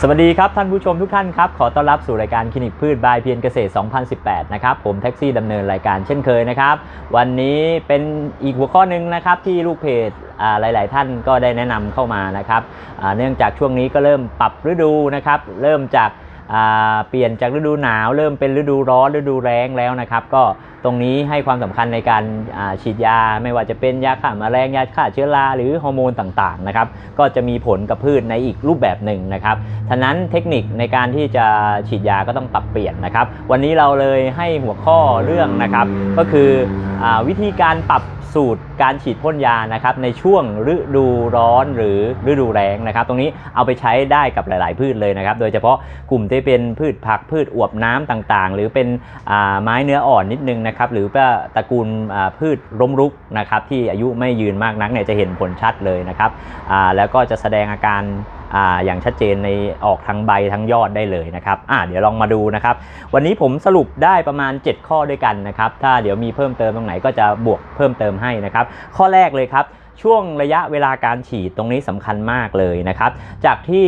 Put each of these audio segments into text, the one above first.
สวัสดีครับท่านผู้ชมทุกท่านครับ ขอต้อนรับสู่รายการคลินิกพืชบายเพียรเกษตร 2018 นะครับ ผมแท็กซี่ดำเนินรายการเช่นเคยนะครับ วันนี้เป็นอีกหัวข้อหนึ่งนะครับที่ลูกเพจหลาย ๆ ท่านก็ได้แนะนำเข้ามานะครับเนื่องจากช่วงนี้ก็เริ่มปรับฤดูนะครับ เริ่มจากเปลี่ยนจากฤดูหนาว เริ่มเป็นฤดูร้อนฤดูแล้งแล้วนะครับ ก็ ตรงนี้ให้ความสำคัญในการฉีดยา ไม่ว่าจะเป็นยาฆ่าแมลงยาฆ่าเชื้อราหรือฮอร์โมนต่างๆนะครับก็จะมีผลกับพืชในอีกรูปแบบหนึ่งนะครับฉะนั้นเทคนิคในการที่จะฉีดยาก็ต้องปรับเปลี่ยนนะครับวันนี้เราเลยให้หัวข้อเรื่องนะครับก็คืออวิธีการปรับสูตรการฉีดพ่นยานะครับในช่วงฤดูร้อนหรือฤดูแล้งนะครับ ตรงนี้เอาไปใช้ได้กับหลาย ๆ พืชเลยนะครับ โดยเฉพาะกลุ่มที่เป็นพืชผักพืชอวบน้ำต่างๆ หรือเป็นไม้เนื้ออ่อนนิดนึงนะครับครับหรือว่าตระกูลพืชล้มรุกนะครับที่อายุไม่ยืนมากนักเนี่ยจะเห็นผลชัดเลยนะครับแล้วก็จะแสดงอาการอย่างชัดเจนในออกทั้งใบทั้งยอดได้เลยนะครับเดี๋ยวลองมาดูนะครับ วันนี้ผมสรุปได้ประมาณ 7 ข้อด้วยกันนะครับ ถ้าเดี๋ยวมีเพิ่มเติมตรงไหนก็จะบวกเพิ่มเติมให้นะครับ ข้อแรกเลยครับ ช่วงระยะเวลาการฉีดตรงนี้สำคัญมากเลยนะครับ จากที่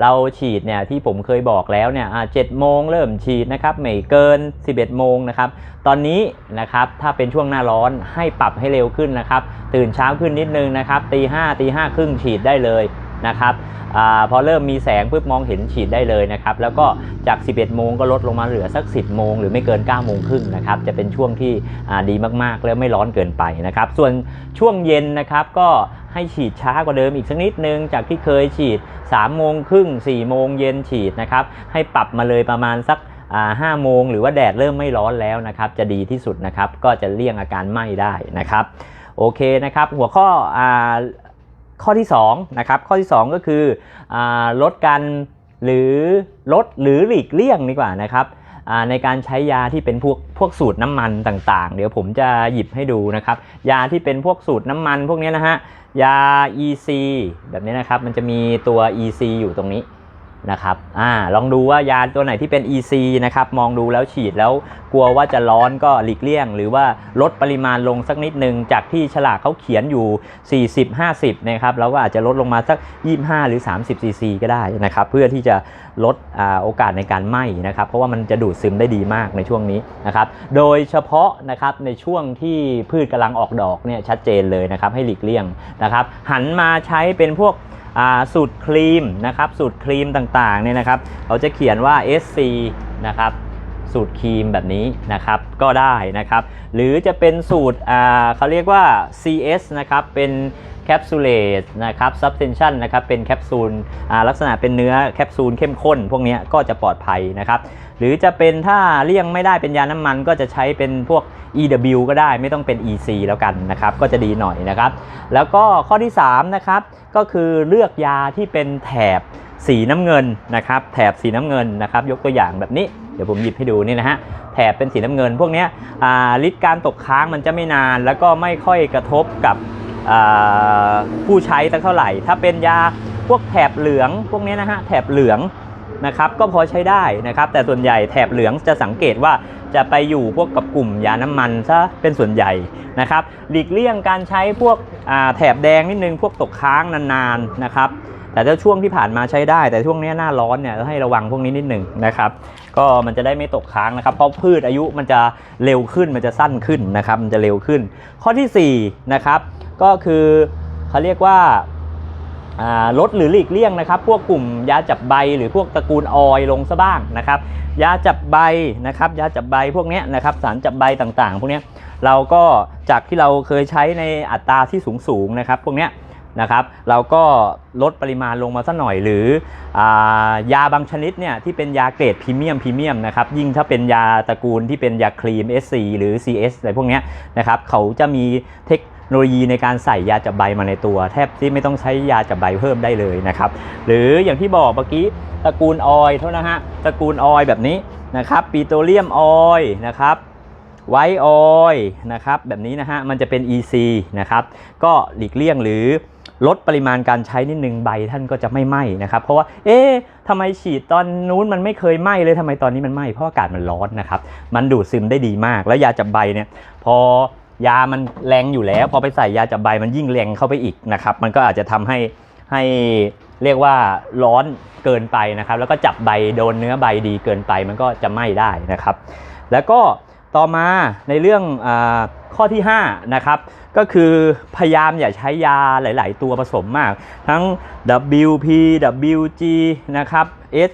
เราฉีดเนี่ยที่ผมเคยบอกแล้วเนี่ยเจ็ดโมงเริ่มฉีดนะครับไม่เกิน 11 โมงนะครับ ตอนนี้นะครับถ้าเป็นช่วงหน้าร้อนให้ปรับให้เร็วขึ้นนะครับ ตื่นเช้าขึ้นนิดนึงนะครับตีห้าตีห้าครึ่งฉีดได้เลย นะครับอพอเริ่มมีแสงปุ๊บมองเห็นฉีดได้เลยนะครับ แล้วก็จาก 11 โมงก็ลดลงมาเหลือสัก 10 โมงหรือไม่เกิน 9 โมงครึ่งนะครับ จะเป็นช่วงที่ดีมากๆ แล้วไม่ร้อนเกินไปนะครับ ส่วนช่วงเย็นนะครับก็ให้ฉีดช้ากว่าเดิมอีกสักนิดนึง จากที่เคยฉีด 3 โมงครึ่ง 4 โมงเย็นฉีดนะครับ ให้ปรับมาเลยประมาณสักอ่า5โมงหรือว่าแดดเริ่มไม่ร้อนแล้วนะครับ จะดีที่สุดนะครับ ก็จะเลี่ยงอาการไหม้ได้นะครับ โอเคนะครับ หัวข้ออ ข้อที่2นะครับข้อที่ 2 ก็คืออลดการหรือลดหรือหลีกเลี่ยงดีกว่านะครับในการใช้ยาที่เป็นพวกพวกสูตรน้ำมันต่างๆ เดี๋ยวผมจะหยิบให้ดูนะครับ ยาที่เป็นพวกสูตรน้ำมันพวกนี้นะฮะยา EC แบบนี้นะครับมันจะมีตัว EC อยู่ตรงนี้ นะครับอ่าลองดูว่ายาตัวไหนที่เป็น EC นะครับ มองดูแล้วฉีดแล้วกลัวว่าจะร้อนก็หลีกเลี่ยง หรือว่าลดปริมาณลงสักนิดหนึ่งจากที่ฉลากเขาเขียนอยู่ 40 50 นะครับ เราก็อาจจะลดลงมาสัก 25 หรือ 30ซีซีก็ได้นะครับ เพื่อที่จะลดอาโอกาสในการไหม้นะครับ เพราะว่ามันจะดูดซึมได้ดีมากในช่วงนี้นะครับ โดยเฉพาะนะครับในช่วงที่พืชกำลังออกดอกเนี่ยชัดเจนเลยนะครับ ให้หลีกเลี่ยงนะครับ หันมาใช้เป็นพวก สูตรครีมนะครับสูตรครีมต่างๆเนี่ยนะครับเขาจะเขียนว่า SC นะครับสูตรครีมแบบนี้นะครับก็ได้นะครับ หรือจะเป็นสูตรอ่าเขาเรียกว่า CS นะครับเป็น แคปซูลเลตนะครับ substension นะครับ เป็นแคปซูลลักษณะเป็นเนื้อแคปซูลเข้มข้น พวกนี้ก็จะปลอดภัยนะครับ หรือจะเป็นถ้าเลี่ยงไม่ได้เป็นยาน้ำมันก็จะใช้เป็นพวก EW ก็ได้ไม่ต้องเป็น EC แล้วกันนะครับ ก็จะดีหน่อยนะครับ แล้วก็ข้อที่3นะครับก็คือเลือกยาที่เป็นแถบสีน้ำเงินนะครับแถบสีน้ำเงินนะครับยกตัวอย่างแบบนี้เดี๋ยวผมหยิบให้ดูนี่นะฮะแถบเป็นสีน้ำเงิน พวกนี้ฤทธิ์การตกค้างมันจะไม่นาน แล้วก็ไม่ค่อยกระทบกับ ผู้ใช้สักเท่าไหร่ ถ้าเป็นยาพวกแถบเหลืองพวกนี้นะฮะแถบเหลืองนะครับก็พอใช้ได้นะครับ แต่ส่วนใหญ่แถบเหลืองจะสังเกตว่าจะไปอยู่พวกกับกลุ่มยาน้ำมันซะเป็นส่วนใหญ่นะครับหลีกเลี่ยงการใช้พวกแถบแดงนิดนึงพวกตกค้างนานๆนะครับแต่ถ้าช่วงที่ผ่านมาใช้ได้ แต่ช่วงนี้หน้าร้อนเนี่ยให้ระวังพวกนี้นิดหนึ่งนะครับก็มันจะได้ไม่ตกค้างนะครับ เพราะพืชอายุมันจะเร็วขึ้นมันจะสั้นขึ้นนะครับมันจะเร็วขึ้น ข้อที่4นะครับ ก็คือเขาเรียกว่าลดหรือหลีกเลี่ยงนะครับ พวกกลุ่มยาจับใบหรือพวกตระกูลออยลงซะบ้างนะครับ ยาจับใบนะครับ ยาจับใบพวกนี้นะครับสารจับใบต่างๆ พวกนี้เราก็จากที่เราเคยใช้ในอัตราที่สูงๆนะครับ พวกนี้นะครับ เราก็ลดปริมาณลงมาสักหน่อยหรืออยาบางชนิดเนี่ยที่เป็นยาเกรดพรีเมียมพรีเมียมนะครับยิ่งถ้าเป็นยาตระกูลที่เป็นยาครีม SC หรือ CS อะไรพวกนี้นะครับเขาจะมีเทค โนโลยีในการใส่ยาจับใบมาในตัว แทบที่ไม่ต้องใช้ยาจับใบเพิ่มได้เลยนะครับหรืออย่างที่บอกเมื่อกี้ตระกูลออยเท่านะฮะตระกูลออยแบบนี้นะครับปิโตรเลียมออยนะครับไวออยนะครับแบบนี้นะฮะมันจะเป็น EC นะครับก็หลีกเลี่ยงหรือลดปริมาณการใช้นิดนึงใบท่านก็จะไม่ไหม้นะครับเพราะว่าเอ๊ะทำไมฉีดตอนนู้นมันไม่เคยไหม้เลยทำไมตอนนี้มันไหม้เพราะอากาศมันร้อนนะครับมันดูดซึมได้ดีมากแล้วยาจับใบเนี่ยพอ ยามันแรงอยู่แล้ว พอไปใส่ยาจับใบมันยิ่งแรงเข้าไปอีกนะครับ มันก็อาจจะทำให้ให้เรียกว่าร้อนเกินไปนะครับ แล้วก็จับใบโดนเนื้อใบดีเกินไปมันก็จะไหม้ได้นะครับ แล้วก็ต่อมาในเรื่องอข้อที่5นะครับก็คือพยายามอย่าใช้ยาหลาย ๆ ตัวผสมมาก ทั้ง WP WG นะครับ s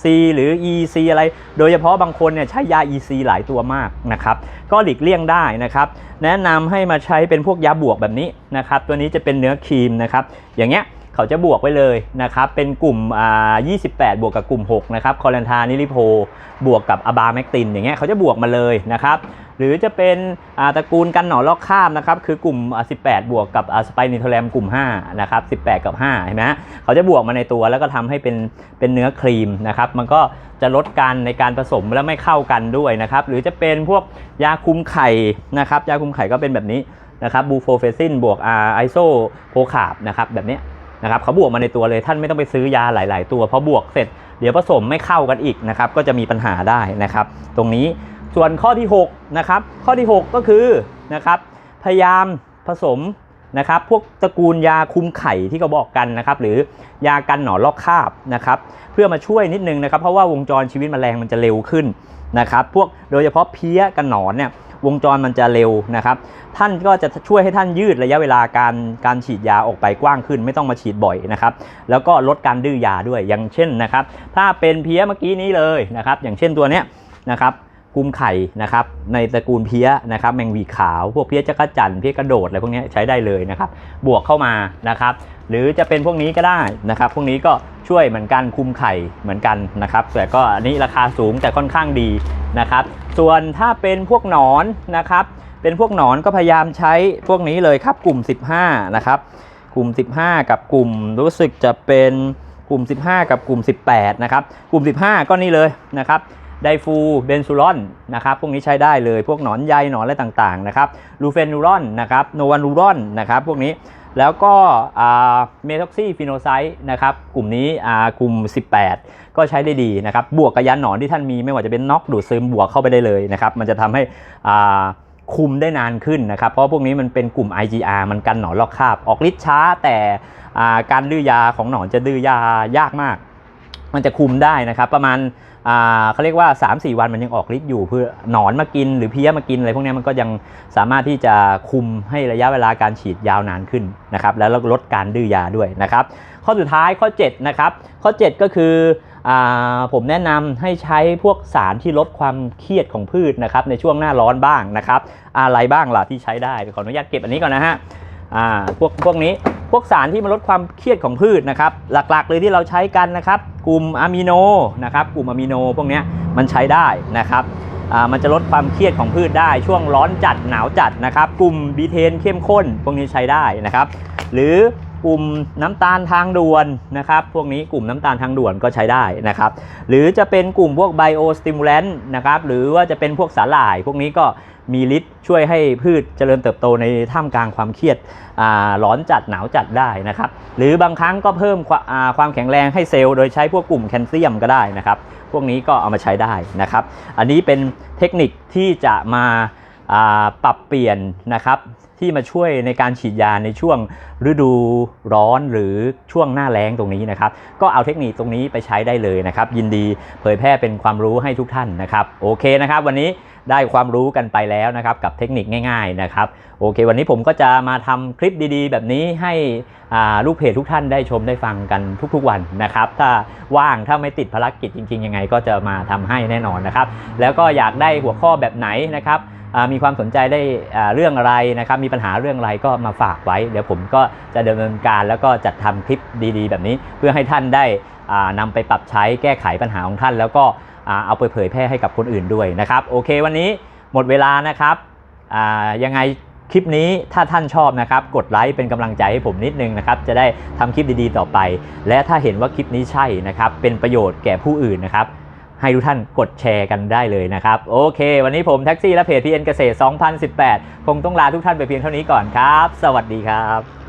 SC หรือ EC อะไร โดยเฉพาะบางคนเนี่ยใช้ยา EC หลายตัวมากนะครับ ก็หลีกเลี่ยงได้นะครับ แนะนำให้มาใช้เป็นพวกยาบวกแบบนี้นะครับ ตัวนี้จะเป็นเนื้อครีมนะครับ อย่างเงี้ย เขาจะบวกไว้เลยนะครับ เป็นกลุ่มอ่า28 บวกกับกลุ่ม 6 นะครับ คอเลนทานิลิโพ บวกกับอบาแมกติน อย่างเงี้ยเขาจะบวกมาเลยนะครับ หรือจะเป็นตระกูลกันหนอนลอกคราบนะครับ คือกลุ่ม 18 บวกกับสไปนิโทแรมกลุ่ม 5 นะครับ 18 กับ 5 เห็นไหมฮะเขาจะบวกมาในตัวแล้วก็ทำให้เป็นเป็นเนื้อครีมนะครับ มันก็จะลดการในการผสมแล้วไม่เข้ากันด้วยนะครับ หรือจะเป็นพวกยาคุมไข่นะครับ ยาคุมไข่ก็เป็นแบบนี้นะครับ บูโฟเฟซินบวกอาไอโซโพคาบนะครับ แบบเนี้ย นะครับเขาบวกมาในตัวเลยท่านไม่ต้องไปซื้อยาหลาย ๆ ตัวเพราะบวกเสร็จเดี๋ยวผสมไม่เข้ากันอีกนะครับก็จะมีปัญหาได้นะครับ ตรงนี้ส่วนข้อที่6นะครับข้อที่ 6 ก็คือนะครับพยายามผสมนะครับพวกตระกูลยาคุมไข่ที่เขาบอกกันนะครับหรือยากันหนอนลอกคราบนะครับเพื่อมาช่วยนิดนึงนะครับเพราะว่าวงจรชีวิตแมลงมันจะเร็วขึ้นนะครับพวกโดยเฉพาะเพี้ยกันหนอนเนี่ย วงจรมันจะเร็วนะครับ ท่านก็จะช่วยให้ท่านยืดระยะเวลาการการฉีดยาออกไปกว้างขึ้น ไม่ต้องมาฉีดบ่อยนะครับ แล้วก็ลดการดื้อยาด้วยอย่างเช่นนะครับ ถ้าเป็นเพี้ยเมื่อกี้นี้เลยนะครับ อย่างเช่นตัวเนี้ยนะครับ กุมไข่นะครับในตระกูลเพี้ยนะครับแมงวีขาวพวกเพี้ยจักรจั่นเพี้ยกระโดดอะไรพวกนี้ใช้ได้เลยนะครับ บวกเข้ามานะครับ หรือจะเป็นพวกนี้ก็ได้นะครับ พวกนี้ก็ช่วยเหมือนกันคุมไข่เหมือนกันนะครับ แต่ก็อันนี้ราคาสูงแต่ค่อนข้างดีนะครับ ส่วนถ้าเป็นพวกหนอนนะครับ เป็นพวกหนอนก็พยายามใช้พวกนี้เลยครับกลุ่ม 15 นะครับ กลุ่ม 15 กับกลุ่มรู้สึกจะเป็นกลุ่ม 15 กับกลุ่ม 18 นะครับ กลุ่ม 15 ก็นี่เลยนะครับ ไดฟูเบนซูรอนนะครับพวกนี้ใช้ได้เลยพวกหนอนใยหนอนอะไรต่างๆนะครับลูเฟนูรอนนะครับโนวานูรอนนะครับพวกนี้แล้วก็เมทอกซี่ฟิโนไซต์นะครับกลุ่มนี้กลุ่ม 18 ก็ใช้ได้ดีนะครับบวกกับยาหนอนที่ท่านมีไม่ว่าจะเป็นน็อกดูดซึมบวกเข้าไปได้เลยนะครับมันจะทำให้คุมได้นานขึ้นนะครับเพราะพวกนี้มันเป็นกลุ่ม IgR มันกันหนอนลอกคราบ ออกฤทธิ์ช้าแต่การดื้อยาของหนอนจะดื้อยายากมาก มันจะคุมได้นะครับ ประมาณเขาเรียกว่า 3-4 วันมันยังออกฤทธิ์อยู่เพื่อหนอนมากินหรือเพี้ยมากินอะไรพวกนี้มันก็ยังสามารถที่จะคุมให้ระยะเวลาการฉีดยาวนานขึ้นนะครับ แล้วลดการดื้อยาด้วยนะครับ ข้อสุดท้ายข้อ7นะครับข้อ 7 ก็คืออผมแนะนำให้ใช้พวกสารที่ลดความเครียดของพืชนะครับในช่วงหน้าร้อนบ้างนะครับ อะไรบ้างล่ะที่ใช้ได้ขออนุญาตเก็บอันนี้ก่อนนะฮะพวกพวกนี้ พวกสารที่มาลดความเครียดของพืชนะครับ หลักๆ เลยที่เราใช้กันนะครับ กลุ่มอะมิโนนะครับ กลุ่มอะมิโนพวกนี้มันใช้ได้นะครับอ่ามันจะลดความเครียดของพืชได้ช่วงร้อนจัดหนาวจัดนะครับ กลุ่มบีเทนเข้มข้นพวกนี้ใช้ได้นะครับ หรือ กลุ่มน้ำตาลทางด่วนนะครับ พวกนี้กลุ่มน้ำตาลทางด่วนก็ใช้ได้นะครับ หรือจะเป็นกลุ่มพวกไบโอสติมูลเลนต์นะครับ หรือว่าจะเป็นพวกสาหร่าย พวกนี้ก็มีฤทธิ์ช่วยให้พืชเจริญเติบโตในท่ามกลางความเครียดอ่าร้อนจัดหนาวจัดได้นะครับ หรือบางครั้งก็เพิ่มความอ่าความแข็งแรงให้เซลล์ โดยใช้พวกกลุ่มแคลเซียมก็ได้นะครับ พวกนี้ก็เอามาใช้ได้นะครับ อันนี้เป็นเทคนิคที่จะมาปรับเปลี่ยนนะครับ ที่มาช่วยในการฉีดยาในช่วงฤดูร้อนหรือช่วงหน้าแล้งตรงนี้นะครับ ก็เอาเทคนิคตรงนี้ไปใช้ได้เลยนะครับ ยินดีเผยแพร่เป็นความรู้ให้ทุกท่านนะครับ โอเคนะครับ วันนี้ได้ความรู้กันไปแล้วนะครับ กับเทคนิคง่าย ๆนะครับ โอเค วันนี้ผมก็จะมาทำคลิปดีๆ แบบนี้ให้ลูกเพจทุกท่านได้ชมได้ฟังกันทุกๆวันนะครับ ถ้าว่างถ้าไม่ติดภารกิจจริง ๆ ยังไง ก็จะมาทำให้แน่นอนนะครับ แล้วก็อยากได้หัวข้อแบบไหนนะครับมีความสนใจได้เรื่องอะไรนะครับมีปัญหาเรื่องอะไรก็มาฝากไว้ เดี๋ยวผมก็จะดำเนินการแล้วก็จัดทำคลิปดีๆ แบบนี้ เพื่อให้ท่านได้อ่านำไปปรับใช้แก้ไขปัญหาของท่าน แล้วก็เอาไปเผยแพร่ให้กับคนอื่นด้วยนะครับโอเควันนี้หมดเวลานะครับยังไงคลิปนี้ถ้าท่านชอบนะครับกดไลค์เป็นกำลังใจให้ผมนิดนึงนะครับจะได้ทำคลิปดีๆต่อไป และถ้าเห็นว่าคลิปนี้ใช่นะครับเป็นประโยชน์แก่ผู้อื่นนะครับ ให้ทุกท่านกดแชร์กันได้เลยนะครับ โอเค วันนี้ผมแท็กซี่และเพจพีเอ็นเกษตร 2018 คงต้องลาทุกท่านไปเพียงเท่านี้ก่อนครับ สวัสดีครับ